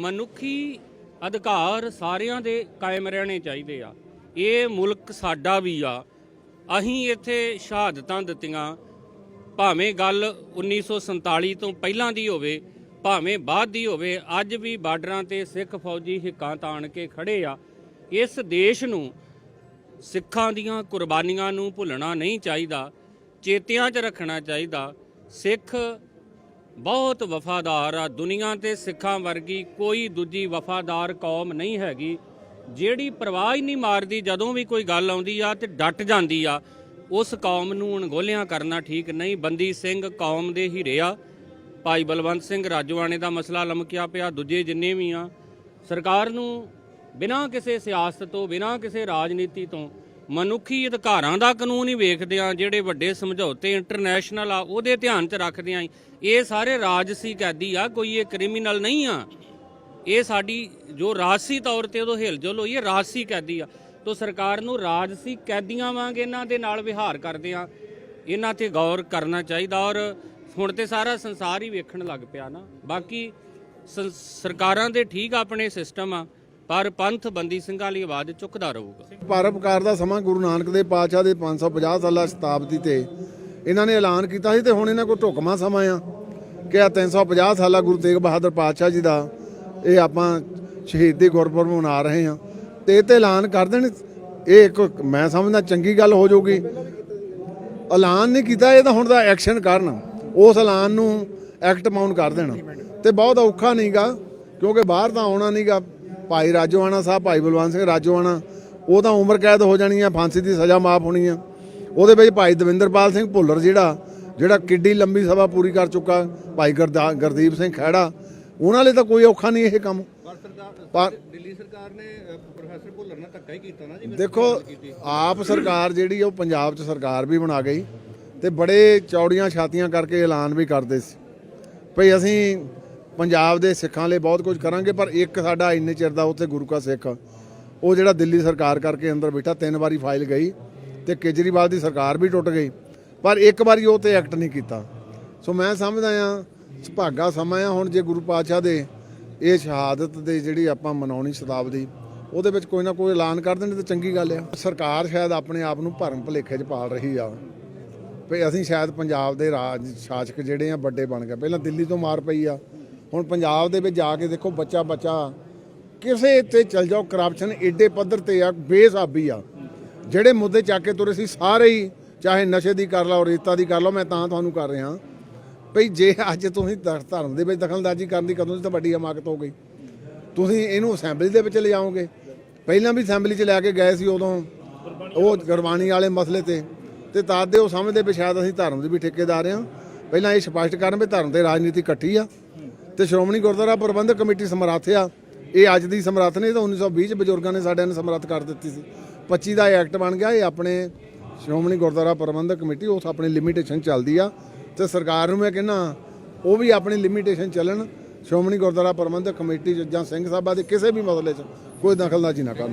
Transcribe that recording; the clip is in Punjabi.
ਮਨੁੱਖੀ ਅਧਿਕਾਰ ਸਾਰਿਆਂ ਦੇ ਕਾਇਮ ਰਹਿਣੇ ਚਾਹੀਦੇ ਆ। ਇਹ ਮੁਲਕ ਸਾਡਾ ਵੀ ਆ। ਅਸੀਂ ਇੱਥੇ ਸ਼ਹਾਦਤਾਂ ਦਿੱਤੀਆਂ। ਭਾਵੇਂ ਗੱਲ 1947 ਤੋਂ ਪਹਿਲਾਂ ਦੀ ਹੋਵੇ, ਭਾਵੇਂ ਬਾਅਦ ਦੀ ਹੋਵੇ, ਅੱਜ ਵੀ ਬਾਰਡਰਾਂ ਤੇ ਸਿੱਖ ਫੌਜੀ ਹਿੱਕਾਂ ਤਾਣ ਕੇ ਖੜੇ ਆ। ਇਸ ਦੇਸ਼ ਨੂੰ ਸਿੱਖਾਂ ਦੀਆਂ ਕੁਰਬਾਨੀਆਂ ਨੂੰ ਭੁੱਲਣਾ ਨਹੀਂ ਚਾਹੀਦਾ। ਚੇਤਿਆਂ 'ਚ ਰੱਖਣਾ ਚਾਹੀਦਾ। ਸਿੱਖ ਬਹੁਤ ਵਫਾਦਾਰ ਆ। ਦੁਨੀਆ ਤੇ ਸਿੱਖਾਂ ਵਰਗੀ ਕੋਈ ਦੂਜੀ ਵਫਾਦਾਰ ਕੌਮ ਨਹੀਂ ਹੈਗੀ। ਜਿਹੜੀ ਪਰਵਾਹ ਹੀ ਨਹੀਂ ਮਾਰਦੀ, ਜਦੋਂ ਵੀ ਕੋਈ ਗੱਲ ਆਉਂਦੀ ਆ ਤੇ ਡਟ ਜਾਂਦੀ ਆ, ਉਸ ਕੌਮ ਨੂੰ ਅਣਗੋਲਿਆਂ ਕਰਨਾ ਠੀਕ ਨਹੀਂ। ਬੰਦੀ ਸਿੰਘ ਕੌਮ ਦੇ ਹੀਰੇ ਆ। ਭਾਈ ਬਲਵੰਤ ਸਿੰਘ ਰਾਜਵਾਣੇ ਦਾ ਮਸਲਾ ਲਮਕਿਆ ਪਿਆ, ਦੂਜੇ ਜਿੰਨੇ ਵੀ ਆ। ਸਰਕਾਰ ਨੂੰ ਬਿਨਾਂ ਕਿਸੇ ਸਿਆਸਤ ਤੋਂ, ਬਿਨਾਂ ਕਿਸੇ ਰਾਜਨੀਤੀ ਤੋਂ ਮਨੁੱਖੀ ਅਧਿਕਾਰਾਂ ਦਾ ਕਾਨੂੰਨ ਹੀ ਵੇਖਦੇ ਆ ਜਿਹੜੇ ਵੱਡੇ ਸਮਝੌਤੇ ਇੰਟਰਨੈਸ਼ਨਲ ਆ, ਉਹਦੇ ਧਿਆਨ 'ਚ ਰੱਖਦੇ ਆ ਇਹ ਸਾਰੇ ਰਾਜਸੀ ਕੈਦੀ ਆ, ਕੋਈ ਇਹ ਕ੍ਰਿਮੀਨਲ ਨਹੀਂ ਆ। ਇਹ ਸਾਡੀ ਜੋ ਰਾਜਸੀ ਤੌਰ ਤੇ ਉਦੋਂ ਹਿਲਜੁਲ ਹੋਈ ਹੈ, ਰਾਜਸੀ ਕੈਦੀ ਆ। ਤੋ ਸਰਕਾਰ ਨੂੰ ਰਾਜਸੀ ਕੈਦੀਆਂ ਵਾਂਗ ਇਹਨਾਂ ਦੇ ਨਾਲ ਵਿਹਾਰ ਕਰਦੇ ਆ ਇਹਨਾਂ ਤੇ ਗੌਰ ਕਰਨਾ ਚਾਹੀਦਾ ਔਰ ਹੁਣ ਤੇ ਸਾਰਾ ਸੰਸਾਰ ਹੀ ਵੇਖਣ ਲੱਗ ਪਿਆ ਨਾ। ਬਾਕੀ ਸੰ- ਸਰਕਾਰਾਂ ਦੇ ਠੀਕ ਆਪਣੇ ਸਿਸਟਮ ਆ। ਪਰ ਪੰਥ ਬੰਦੀ ਸਿੰਘਾਂ ਲਈ ਆਵਾਜ਼ ਚੁੱਕਦਾ ਰਹੂਗਾ। ਪਰਉਪਕਾਰ ਦਾ ਸਮਾਂ ਗੁਰੂ ਨਾਨਕ ਦੇ ਪਾਤਸ਼ਾਹ ਦੇ 550 ਸਾਲਾ ਸ਼ਤਾਬਦੀ ਤੇ ਇਹਨਾਂ ਨੇ ਐਲਾਨ ਕੀਤਾ ਸੀ ਤੇ ਹੁਣ ਇਹਨਾਂ ਕੋਲ ਢੁਕਮਾ ਸਮਾਂ ਆ। ਕਿ ਆ 350 ਸਾਲਾ ਗੁਰੂ ਤੇਗ ਬਹਾਦਰ ਪਾਤਸ਼ਾਹ ਜੀ ਦਾ ਇਹ ਆਪਾਂ ਸ਼ਹੀਦੀ ਗੁਰਪੁਰਬ ਮਨਾ ਰਹੇ ਹਾਂ। ਤੇ ਇਹ ਤੇ ਐਲਾਨ ਕਰ ਦੇਣ, ਇਹ ਇੱਕ ਮੈਂ ਸਮਝਦਾ ਚੰਗੀ ਗੱਲ ਹੋ ਜਾਊਗੀ। ਐਲਾਨ ਨਹੀਂ ਕੀਤਾ, ਇਹ ਤਾਂ ਹੁਣ ਦਾ ਐਕਸ਼ਨ ਕਰਨ। ਉਸ ਐਲਾਨ ਨੂੰ ਐਕਟ ਮਾਉਂਟ ਕਰ ਦੇਣਾ। ਤੇ ਬਹੁਤ ਔਖਾ ਨਹੀਂਗਾ ਕਿਉਂਕਿ ਬਾਹਰ ਤਾਂ ਆਉਣਾ ਨਹੀਂਗਾ ਭਾਈ ਰਾਜੋਆਣਾ ਸਾਹਿਬ ਭਾਈ ਬਲਵੰਤ ਸਿੰਘ ਰਾਜੋਆਣਾ ਉਹ ਤਾਂ ਉਮਰ ਕੈਦ ਹੋ ਜਾਣੀ ਆ ਫਾਂਸੀ ਦੀ ਸਜ਼ਾ ਮਾਫ ਹੋਣੀ ਆ। ਉਹਦੇ ਵਿੱਚ ਭਾਈ ਦਵਿੰਦਰਪਾਲ ਸਿੰਘ ਭੁੱਲਰ ਜਿਹੜਾ ਜਿਹੜਾ ਕਿੱਡੀ ਲੰਬੀ ਸਭਾ ਪੂਰੀ ਕਰ ਚੁੱਕਾ ਭਾਈ ਗੁਰਦਾ- ਗੁਰਦੀਪ ਸਿੰਘ ਖਹਿੜਾ ਉਹਨਾਂ ਲਈ ਤਾਂ ਕੋਈ ਔਖਾ ਨਹੀਂ ਇਹ ਕੰਮ। ਪਰ ਦਿੱਲੀ ਸਰਕਾਰ ਨੇ ਪ੍ਰੋਫੈਸਰ ਭੁੱਲਰ ਨਾਲ ਧੱਕਾ ਹੀ ਕੀਤਾ ਨਾ ਜੀ ਦੇਖੋ ਆਪ ਸਰਕਾਰ ਜਿਹੜੀ ਉਹ ਪੰਜਾਬ 'ਚ ਸਰਕਾਰ ਵੀ ਬਣਾ ਗਈ ਤੇ ਬੜੇ ਚੌੜੀਆਂ ਛਾਤੀਆਂ ਕਰਕੇ ਐਲਾਨ ਵੀ ਕਰਦੇ ਸੀ। ਭਈ ਅਸੀਂ ਪੰਜਾਬ ਦੇ ਸਿੱਖਾਂ ਲਈ ਬਹੁਤ ਕੁਝ ਕਰਾਂਗੇ, ਪਰ ਇੱਕ ਸਾਡਾ ਇੰਨੇ ਚਿਰ ਦਾ ਉੱਥੇ ਗੁਰੂ ਕਾ ਸਿੱਖ, ਉਹ ਜਿਹੜਾ ਦਿੱਲੀ ਸਰਕਾਰ ਕਰਕੇ ਅੰਦਰ ਬੈਠਾ, ਤਿੰਨ ਵਾਰੀ ਫਾਈਲ ਗਈ ਤੇ ਕੇਜਰੀਵਾਲ ਦੀ ਸਰਕਾਰ ਵੀ ਟੁੱਟ ਗਈ, ਪਰ ਇੱਕ ਵਾਰੀ ਉਹ ਤੇ ਐਕਟ ਨਹੀਂ ਕੀਤਾ। ਸੋ ਮੈਂ ਸਮਝਦਾ ਆ ਸੁਭਾਗਾ ਸਮਾਂ ਆ ਹੁਣ ਜੇ ਗੁਰੂ ਪਾਤਸ਼ਾਹ ਦੇ ਇਹ ਸ਼ਹਾਦਤ ਦੇ ਜਿਹੜੀ ਆਪਾਂ ਮਨਾਉਣੀ ਸ਼ਤਾਬਦੀ, ਉਹਦੇ ਵਿੱਚ ਕੋਈ ਨਾ ਕੋਈ ਐਲਾਨ ਕਰ ਦੇਣ ਤੇ ਚੰਗੀ ਗੱਲ ਆ। ਸਰਕਾਰ ਸ਼ਾਇਦ ਆਪਣੇ ਆਪ ਨੂੰ ਭਰਮ ਭਲੇਖੇ 'ਚ ਪਾਲ ਰਹੀ ਆ। ਵੀ ਅਸੀਂ ਸ਼ਾਇਦ ਪੰਜਾਬ ਦੇ ਰਾਜ ਸ਼ਾਸਕ ਜਿਹੜੇ ਆ, ਵੱਡੇ ਬਣ ਗਏ। ਪਹਿਲਾਂ ਦਿੱਲੀ ਤੋਂ ਮਾਰ ਪਈ ਆ ਹੁਣ ਪੰਜਾਬ ਦੇ ਵਿੱਚ ਜਾ ਕੇ ਦੇਖੋ ਬੱਚਾ ਬੱਚਾ ਕਿਸੇ ਤੇ ਚਲ ਜਾਓ ਕਰਪਸ਼ਨ ਏਡੇ ਪੱਧਰ ਤੇ ਆ, ਬੇਸਾਬੀ ਆ। ਜਿਹੜੇ ਮੁੱਦੇ ਚੱਕ ਕੇ ਤੁਰੇ ਸੀ, ਸਾਰੇ ਹੀ ਚਾਹੇ ਨਸ਼ੇ ਦੀ ਕਰ ਲਓ, ਰੇਤਾ ਦੀ ਕਰ ਲਓ, ਮੈਂ ਤਾਂ ਤੁਹਾਨੂੰ ਕਰ ਰਿਹਾ। ਭਈ ਜੇ ਅੱਜ ਤੁਸੀਂ ਧਰਮ ਦੇ ਵਿੱਚ ਦਖਲਅੰਦਾਜ਼ੀ ਕਰਨ ਦੀ ਕਦੋਂ ਦੀ ਤਾਂ ਵੱਡੀ ਹਮਾਕਤ ਹੋ ਗਈ। ਤੁਸੀਂ ਇਹਨੂੰ ਅਸੈਂਬਲੀ ਦੇ ਵਿੱਚ ਲਿਜਾਓਗੇ ਪਹਿਲਾਂ ਵੀ ਅਸੈਂਬਲੀ 'ਚ ਲੈ ਕੇ ਗਏ ਸੀ ਉਦੋਂ, ਉਹ ਗੁਰਬਾਣੀ ਵਾਲੇ ਮਸਲੇ ਤੇ। ਤੇ ਤਾਂ ਦੇ ਉਹ ਸਮਝਦੇ ਵੀ ਸ਼ਾਇਦ ਅਸੀਂ ਧਰਮ ਦੇ ਵੀ ਠੇਕੇਦਾਰ ਆ ਪਹਿਲਾਂ ਇਹ ਸਪਸ਼ਟ ਕਰਨ ਵੀ ਧਰਮ ਤੇ ਰਾਜਨੀਤੀ ਇਕੱਠੀ ਆ। ਤੇ ਸ਼੍ਰੋਮਣੀ ਗੁਰਦੁਆਰਾ ਪ੍ਰਬੰਧਕ ਕਮੇਟੀ ਸਮਰੱਥ ਆ ਇਹ ਅੱਜ ਦੀ ਸਮਰੱਥ ਨਹੀਂ ਤਾਂ 1920 ਚ ਬਜ਼ੁਰਗਾਂ ਨੇ ਸਾਡਿਆਂ ਨੇ ਸਮਰੱਥ ਕਰ ਦਿੱਤੀ ਸੀ। 25 ਦਾ ਇਹ ਐਕਟ ਬਣ ਗਿਆ, ਇਹ ਆਪਣੇ ਸ਼੍ਰੋਮਣੀ ਗੁਰਦੁਆਰਾ ਪ੍ਰਬੰਧਕ ਕਮੇਟੀ ਉਸ ਆਪਣੀ ਲਿਮਿਟੇਸ਼ਨ ਚੱਲਦੀ ਆ। ਤੇ ਸਰਕਾਰ ਨੂੰ ਮੈਂ ਕਹਿੰਦਾ, ਉਹ ਵੀ ਆਪਣੀ ਲਿਮਿਟੇਸ਼ਨ ਚੱਲਣ, ਸ਼੍ਰੋਮਣੀ ਗੁਰਦੁਆਰਾ ਪ੍ਰਬੰਧਕ ਕਮੇਟੀ 'ਚ ਜਾਂ ਸਿੰਘ ਸਾਹਿਬਾਂ ਦੇ ਕਿਸੇ ਵੀ ਮਸਲੇ 'ਚ ਕੋਈ ਦਖਲਅੰਦਾਜ਼ੀ ਨਾ ਕਰਨ।